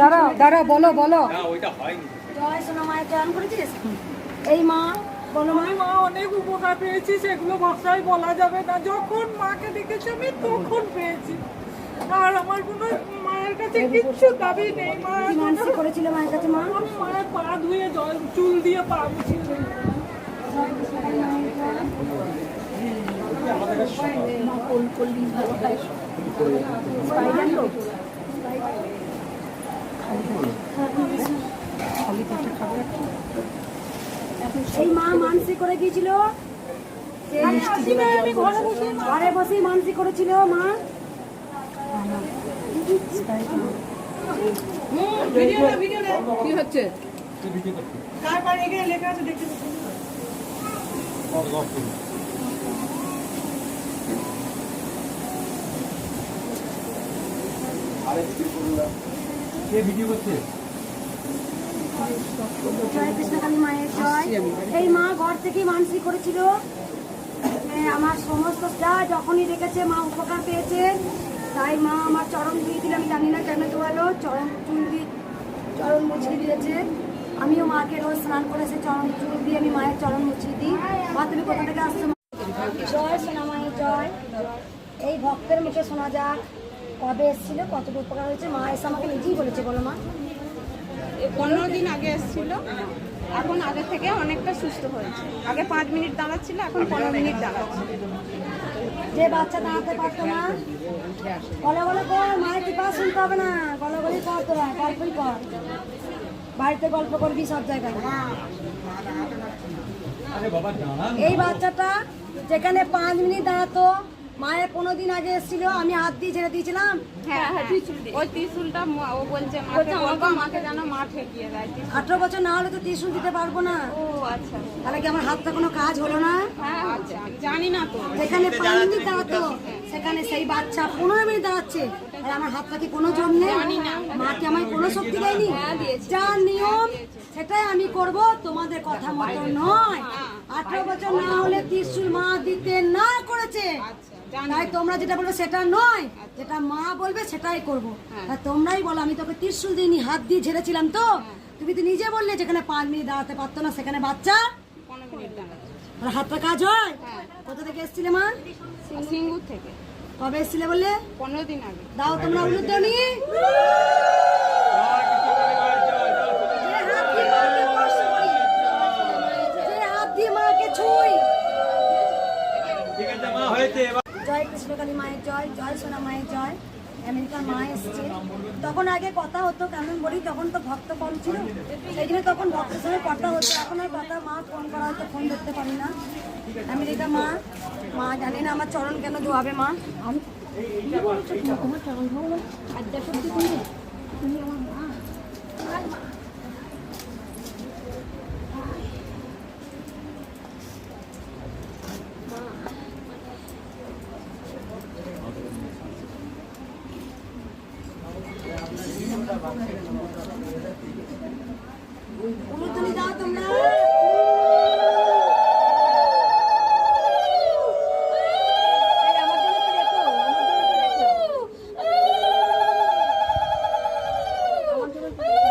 দাঁড়াও দাঁড়াও বলো বলো। না ওইটা হয়নি। জয় সোনা মায়ের জয়ন করেছিস? এই মা বলো মা। মা অনেক উপকার পেয়েছি সেগুলো ভাষায় বলা যাবে না। যখন মাকে দেখেছি আমি তখন পেয়েছি। আর আমার কোনো মায়ের কাছে কিচ্ছু দাবি নেই। মা মানসিক করেছিল মায়ের কাছে মা? আমার মায়ের পা ধুয়ে জল চুল দিয়ে পা তো? এই মা মানসিক করে গিয়েছিল ঘরে বসেই মানসিক করেছিল মা। কি হচ্ছে কে ভিডিও করছে? জয়। কৃষ্ণকালী মায়ের জয় এই মা ঘর থেকেই মানসিক করেছিল। আমার সমস্ত যা যখনই দেখেছে মা উপকার পেয়েছে। তাই মা আমার চরণ দিয়ে দিলে আমি জানি না কেন দেওয়ালো চরণ চুল দিয়ে চরণ মুছিয়ে দিয়েছে। আমিও মাকে রোজ স্নান করে সে চরণ চুল দিয়ে আমি মায়ের চরণ মুছিয়ে দিই। মা তুমি কোথা থেকে আসছো? জয় সোনা মায়ের জয়। এই ভক্তের মুখে শোনা যাক। কবে এসেছিল কতটুকু উপকার হয়েছে মা এসে আমাকে নিজেই বলেছে বলো মা। পনেরো দিন আগে এসেছিল এখন আগে থেকে অনেকটা সুস্থ হয়েছে। আগে পাঁচ মিনিট দাঁড়াচ্ছিল এখন পনেরো মিনিট দাঁড়াচ্ছে। যে বাচ্চা দাঁড়াতে পারতো না গলে গলে কর মায়ের টিপা শুনতে হবে না। গলে গলে কর তোরা গল্পই কর। বাড়িতে গল্প করবি সব জায়গায়। আরে এই বাচ্চাটা যেখানে পাঁচ মিনিট দাঁড়াতো মায়ের পনেরো দিন আগে এসেছিল আমি হাত দিয়ে ছেড়ে দিয়েছিলাম। হ্যাঁ হ্যাঁ। ওই ত্রিশুলটা ও বলছে মাকে যেন মা ঠেকিয়ে দেয় ত্রিশূল। আঠেরো বছর না হলে তো ত্রিশুল দিতে পারব না। ও আচ্ছা। তাহলে কি আমার হাতটা কোনো কাজ হলো না? হ্যাঁ আচ্ছা জানি না তো। যেখানে পাঁচ মিনিট দাঁড়াতো সেখানে সেই বাচ্চা পনেরো মিনিট দাঁড়াচ্ছে। আর আমার হাতটা কি কোনো জম নেই? মা কি আমায় কোনো শক্তি দেয়নি? যা নিয়ম সেটাই আমি করব তোমাদের কথা মতো নয়। আঠারো বছর না হলে ত্রিশুল মা দিতে না করেছে। তাই তোমরা যেটা বলবে সেটা নয় যেটা মা বলবে সেটাই করব। আর তোমরাই বলো আমি তোকে ত্রিশুল দিইনি হাত দিয়ে ঝেড়েছিলাম তো। তুমি তো নিজে বললে যেখানে পাঁচ মিনিট দাঁড়াতে পারতো না সেখানে বাচ্চা। পনেরো মিনিট দাঁড়াচ্ছে আর হাতটা কাজ হয়? কোথা থেকে এসেছিলে মা? সিঙ্গুর থেকে। কবে এসেছিলে বললে? পনেরো দিন আগে। দাও তোমরা মা হয়েছে জয়, কৃষ্ণকালী মায়ের জয় জয় সোনা মায়ের জয়, আমেরিকার মা এসছে। তখন আগে কথা হতো, কেমন বলি, তখন তো ভক্ত কম ছিল। সেই জন্য তখন ভক্তের সঙ্গে কথা হতো। এখন আর কথা, মা ফোন করা হতো, ফোন ধরতে পারি না। আমেরিকা মা মা জানি না আমার চরণ কেন ধোয়াবে মা। আমি তোমার? চরণ ধোয়াবো সত্যি তুমি? তুমি আমার মা আর মা। উলুধ্বনি দাও তোমরা এই আমার জন্য তো রেখো, আমার জন্য তো রেখো। আমার জন্য তো রেখো।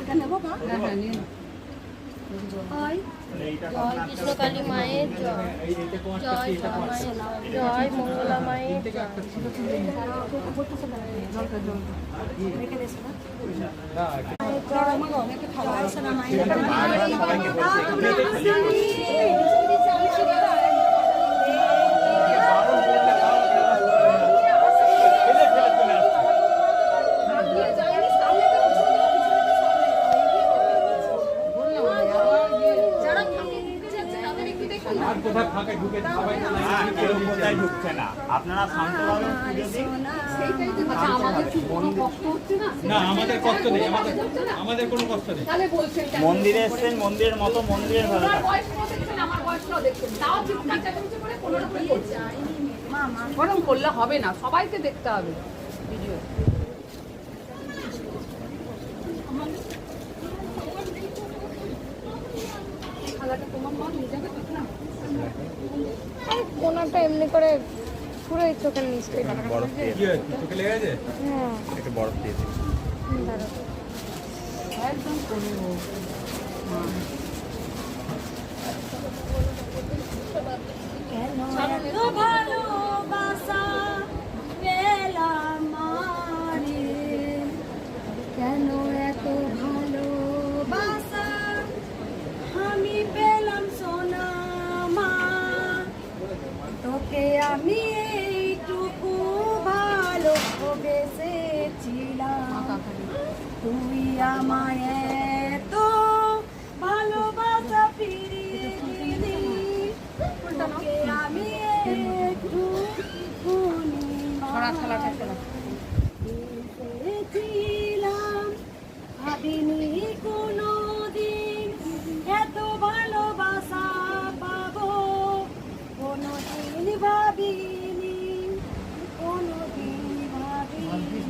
এটা নেব মা? হয়। জয়। কৃষ্ণকালী মায়ের জয়। জয় জয় মঙ্গলা মায়ের জয়। আপনারা শান্তভাবে পুজো দিন আমাদের কষ্ট না। না আমাদের কষ্ট নেই। আমাদের আমাদের কোনো কষ্ট নেই। তাহলে বলছেন কেন? মন্দিরে এসছেন মন্দিরের মতো মন্দিরের ওরকম করলে হবে না। সবাইকে দেখতে হবে ভিডিও খালাটা তোমার মা নিয়ে যাবে তো না ওনারটা এমনি করে পুরো চোখের নিচ নিচটাই বরফ দিয়ে চোখে লেগে গেছে? হ্যাঁ। একটু বরফ দিয়ে দিন। একদম করব কেন এত আমি এইটুকু ভালোবেসেছিলাম। তুই আমায় এত ভালোবাসা ফিরিয়ে দিলি। তোকে আমি একটু খেলাটা ভাবিনি কোনো ভাবিনি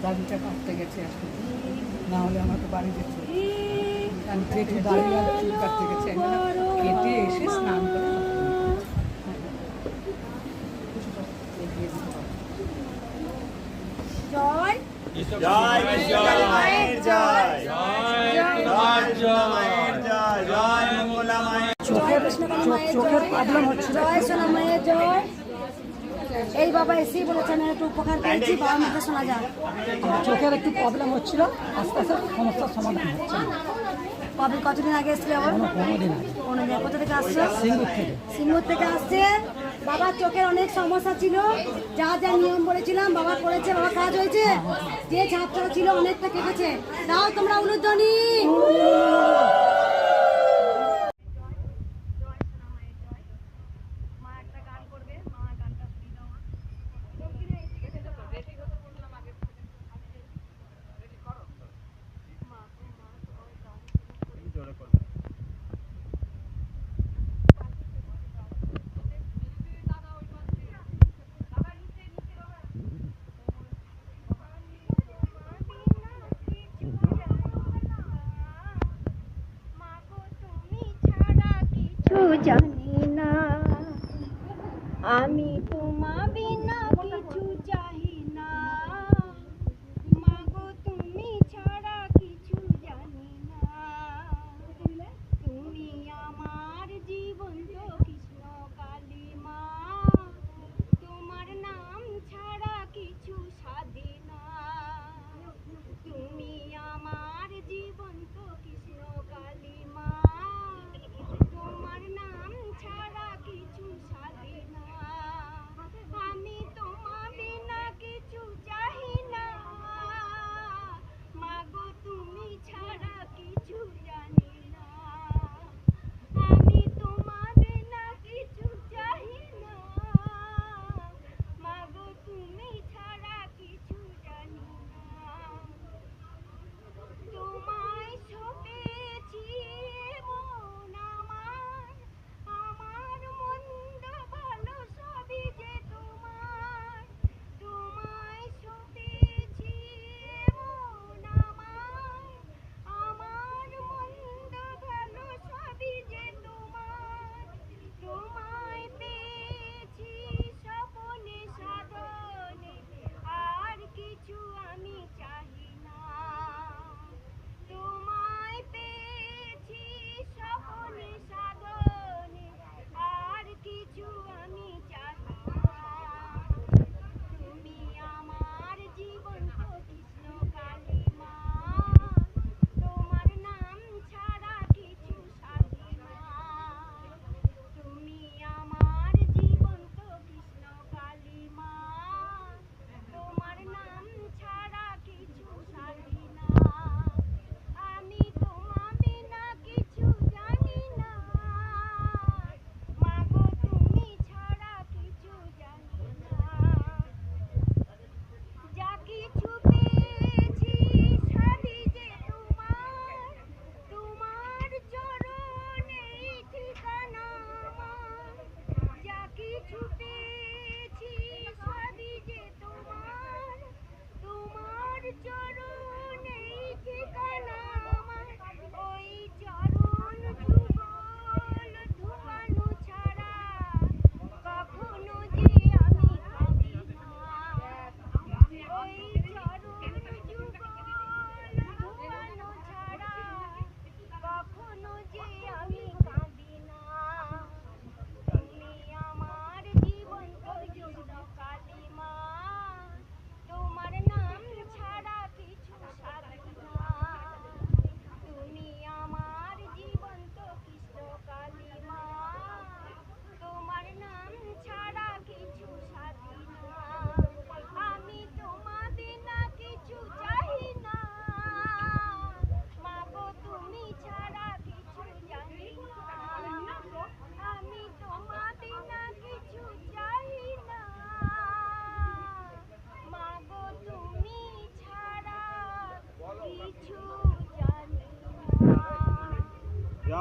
দাদিটা কাটতে গেছে এখন না হলে আমাকে বাড়ি যেত আমি জেঠু দাঁড়িয়ে চুল কাটতে গেছে কেটে এসে স্নান করে জয়। মায়ের জয়। জয় জয় মায়ের জয়। জয় মঙ্গলা মায়ের জয় কৃষ্ণকালী মায়ের জয়। জয় সোনা মায়ের জয়। এই বাবা এসেই বলেছেন একটু উপকার পেয়েছি বাবা মুখে শোনা যাক। চোখের একটু প্রবলেম হচ্ছিল আস্তে আস্তে সমস্যার সমাধান হচ্ছে। কবে কতদিন আগে এসেছিল আবার পনেরো কোথা থেকে আসছে? সিঙ্গুর থেকে। সিঙ্গুর থেকে আসছে। বাবার চোখের অনেক সমস্যা ছিল। যা যা নিয়ম বলেছিলাম বাবা করেছে বাবা কাজ হয়েছে। যে ছাত্র ছিল অনেকটা কেটেছে। তাও তোমরা উলুধ্বনি। জানি না। আমি তোমা বিনা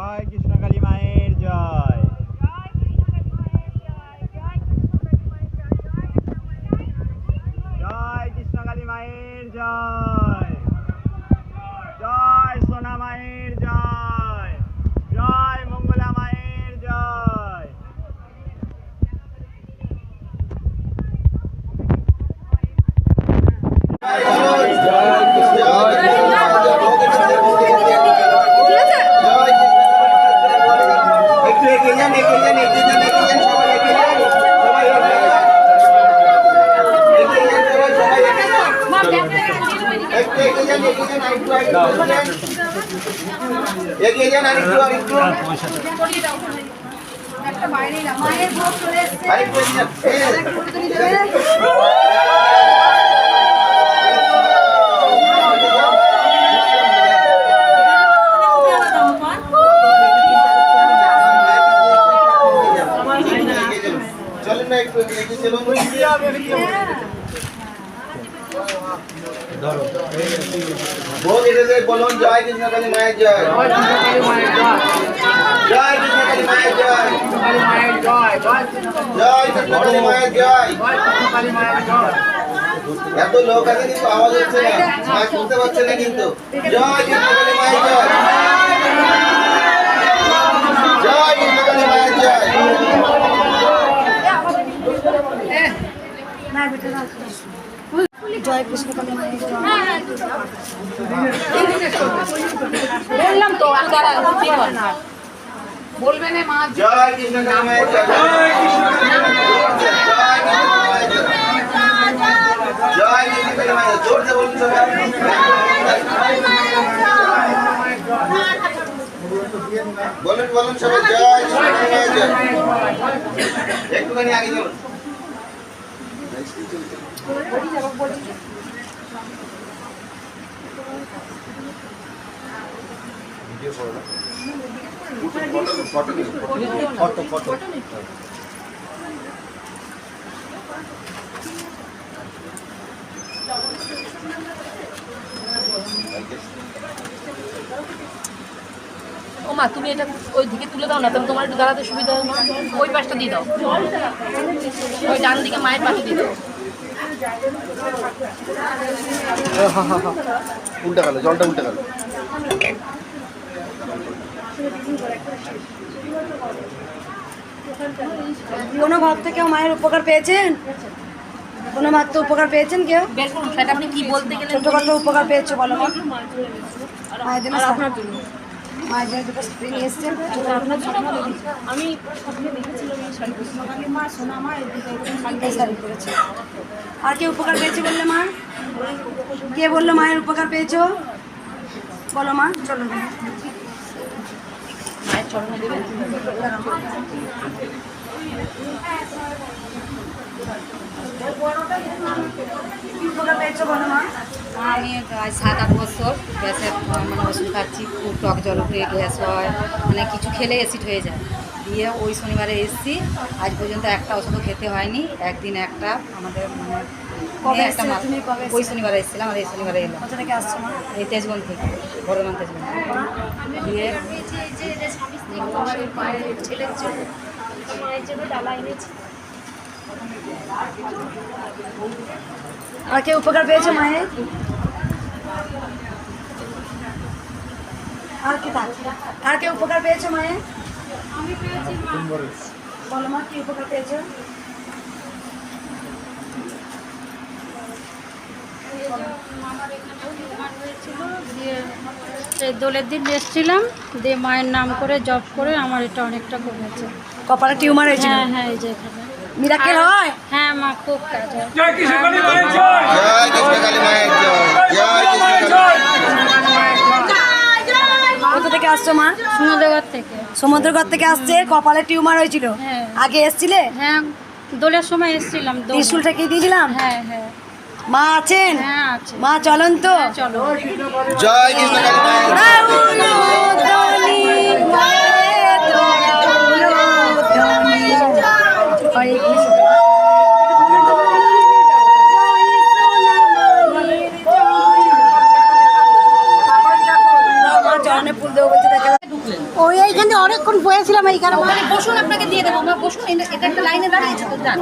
জয় কৃষ্ণকালী মায়ের জয় জয় কৃষ্ণকালী মায়ের জয় জয় সোনা মায়ের জয় জয় মঙ্গলা মায়ের জয় একটু এগিয়ে যান এগিয়ে যান এগিয়ে যান এগিয়ে যান সবাই এগিয়ে যান সবাই এগিয়ে যান এগিয়ে যান সবাই সবাই এগিয়ে যান একটু এগিয়ে যান এগিয়ে যান আরেকটু আরেকটু এগিয়ে যান আরেকটু আরেকটু মায়ের ভোগ চলে এসছে আরেকটু এগিয়ে যান এই, তুমি দেবে চলেন না একটু এগিয়ে চলুন ভোগ এসেছে বলুন জয় মায়ের জয় জয় কৃষ্ণকালী মায়ের জয় জয় কৃষ্ণকালী মায়ের জয় এত লোক আছে কিন্তু আওয়াজ হচ্ছে না মা শুনতে পাচ্ছে না। কিন্তু জয় কৃষ্ণকালী মায়ের জয় জয় কৃষ্ণকালী মায়ের জয় জয় কৃষ্ণ কালী মায়ের জয় মা। জয় কৃষ্ণকালী মায়ের জয় জয় জয় জয় কৃষ্ণকালী মায়ের জয় জোরসে বলুন বলুন সবাই জয়। একটুখানি আগে চলুন। ও মা তুমি এটা ওই দিকে তুলে দাও না, তাহলে তোমার একটু দাঁড়াতে সুবিধা হয় ওই পাশটা দিয়ে দাও। ওই ডান দিকে মায়ের পাশে দিয়ে দাও। উল্টা গেল জলটা উল্টে গেল। কোনো ভক্ত কেউ মায়ের উপকার পেয়েছেন? কোনো ভক্ত উপকার পেয়েছেন কেউ? বের করুন সেটা আপনি কি বলতে গেলেন? ছোটখাটো উপকার পেয়েছ বলো মা? মায়ের জন্য আপনার জন্য? মায়ের জন্য দুটো স্প্রিং এসছেন। জন্য আমি আর কে উপকার পেয়েছে বললে মা? কে বলল মায়ের উপকার পেয়েছ? বলো মা, চলো। আমি আজ সাত আট বছর গ্যাসের মানে ওষুধ খাচ্ছি, খুব টক জল উঠে গ্যাস হয় মানে কিছু খেলে অ্যাসিড হয়ে যায়। দিয়ে ওই শনিবারে এসেছি। আজ পর্যন্ত একটা ওষুধও খেতে হয়নি। একদিন একটা আমাদের মানে একটা ওই শনিবারে এসেছিলাম আর এই শনিবারে এলাম। এই তেজগঞ্জ থেকে বর্ধমান তেজগঞ্জ দিয়ে আর কে উপকার পেয়েছ মায়ের? আর কি আর কে উপকার পেয়েছ মায়ের? বলো মা কি উপকার পেয়েছ? এই দোলের দিন এসেছিলাম দিয়ে মায়ের নাম করে জব করে আমার এটা অনেকটা কমেছে। কপালে টিউমার হয়েছিল? হ্যাঁ হ্যাঁ এই যে এখানে। মিরাকেল হয়? হ্যাঁ মা খুব কাজ হয়। জয় কৃষ্ণকালী মায়ের জয়। জয় কৃষ্ণকালী কোথা থেকে আসছো মা? সুমদেগর থেকে। সমুদ্রগড় থেকে আসছে কপালে টিউমার হয়েছিল। হ্যাঁ। আগে এসছিলে? হ্যাঁ দোলের সময় এসেছিলাম। ত্রিশুল থেকে দিয়েছিলাম হ্যাঁ হ্যাঁ। মা আছেন? হ্যাঁ মা চলন তো। চলো জয় কৃষ্ণকালী মায়ের হরে কৃষ্ণ মা চরণে ফুল দেবো বলতে দেখা ওই এই বসেছিলাম এইখানে ওখানে বসুন আপনাকে দিয়ে দেবো। মা বসুন এটা- একটা লাইনে দাঁড়িয়েছে তো যান।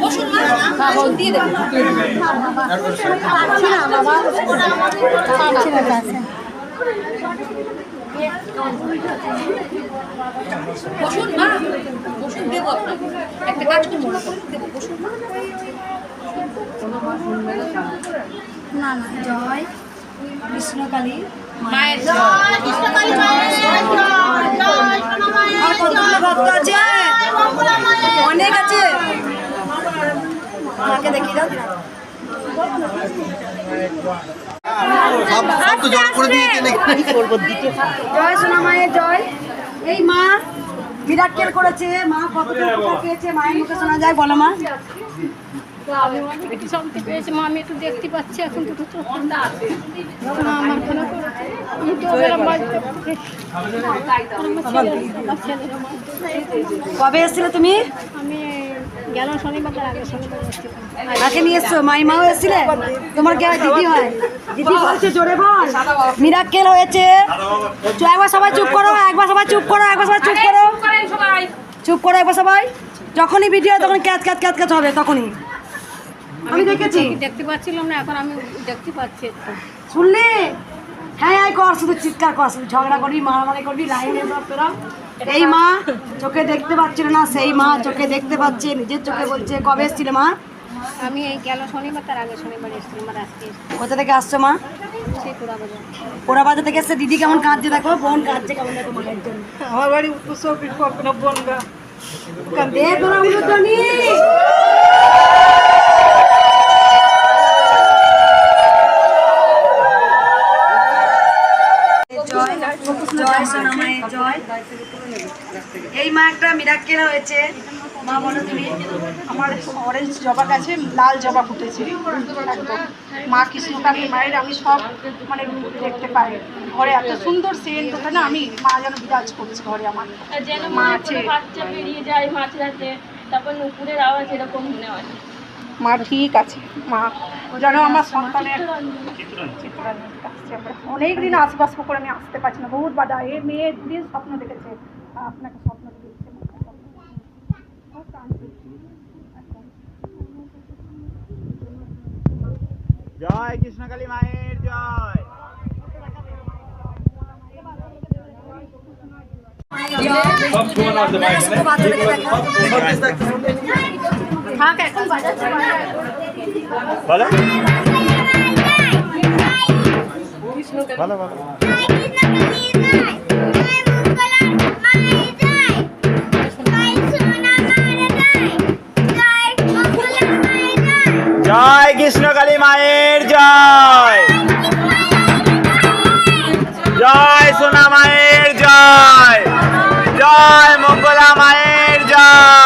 বসুন মা। বসুন দিয়ে দেবো। বসুন মা। বসুন দেবো আপনাকে। একটা কাজ করব দেবো বসুন না না জয়। কৃষ্ণকালী মায়ের জয়। কৃষ্ণকালী মায়ের আর কতগুলো ভক্ত আছে? অনেক আছে। মাকে দেখি দাও। জয় সোনা মায়ের জয় এই মা মিরাক্কেল করেছে। মা উপকার পেয়েছে? মায়ের মুখে শোনা যায় বলো মা। একটু মা আমি একটু দেখতে পাচ্ছি এখন আমার কোনো আমি তো। কবে এসেছিলে তুমি? আমি গেল শনিবার আগে শনিবার কাকে নিয়ে এসছো? মাই মাও এসেছিলে? তোমার কে হয়? দিদি হয়। দিদি বলছে জোরে বল। মিরাক্কেল হয়েছে। একবার সবাই চুপ করো একবার সবাই চুপ করো একবার সবাই চুপ করো। চুপ করো একবার সবাই। যখনই ভিডিও তখন ক্যাচ ক্যাচ ক্যাচ ক্যাচ হবে তখনই। আমি দেখেছি। দেখতে পাচ্ছিলাম না এখন আমি দেখতে পাচ্ছি শুনলি? হ্যাঁ হ্যাঁ কর শুধু চিৎকার কর শুধু ঝগড়া করবি মারামারি করবি লাইনে সব তোরা। এই মা চোখে দেখতে পাচ্ছিল না সেই মা চোখে দেখতে পাচ্ছে নিজের চোখে বলছে কবে এসেছিলে মা? আমি এই গেল শনিবার তার আগে শনিবার এসেছিলাম আর আজকে কোথা থেকে আসছো মা? পোড়া বাজার থেকে এসছে দিদি কেমন কাঁদছে দেখো বোন কাঁদছে কেমন দেখো মায়ের জন্য। আমার বাড়ি উত্তর চব্বিশ পরগনা বনগা। দে তোরা। জয় জয় সোনা মায়ের জয়। এই মা একটা মিরাক্কেল হয়েছে। মা বলো তুমি আমার অরেঞ্জ জবা গাছে লাল জবা ফুটেছে। মা কৃষ্ণকালী মায়ের আমি সব মানে দেখতে পাই। ঘরে এত সুন্দর সেন্ট ওখানে আমি মা যেন বিরাজ করছে ঘরে আমার। মা আছে। বাচ্চা বেরিয়ে যায় মাঝরাতে তারপর নুপুরের আওয়াজ এরকম মনে হয়। মা ঠিক আছে মা। যেন আমার সন্তানের চিত্রাঞ্জলি আসছে আমরা অনেক দিন আশপাশ করে আমি আসতে পারছি না বহুত বাধা। এ মেয়ে দিন স্বপ্ন দেখেছে আপনাকে স্বপ্ন দেখেছে। জয় কৃষ্ণকালী মায়ের জয়। সব সমান আছে ভালো? ভালো ভালো। জয় কৃষ্ণকালী মায়ের জয়। জয় সোনা মায়ের জয়। জয় মঙ্গলা মায়ের জয়।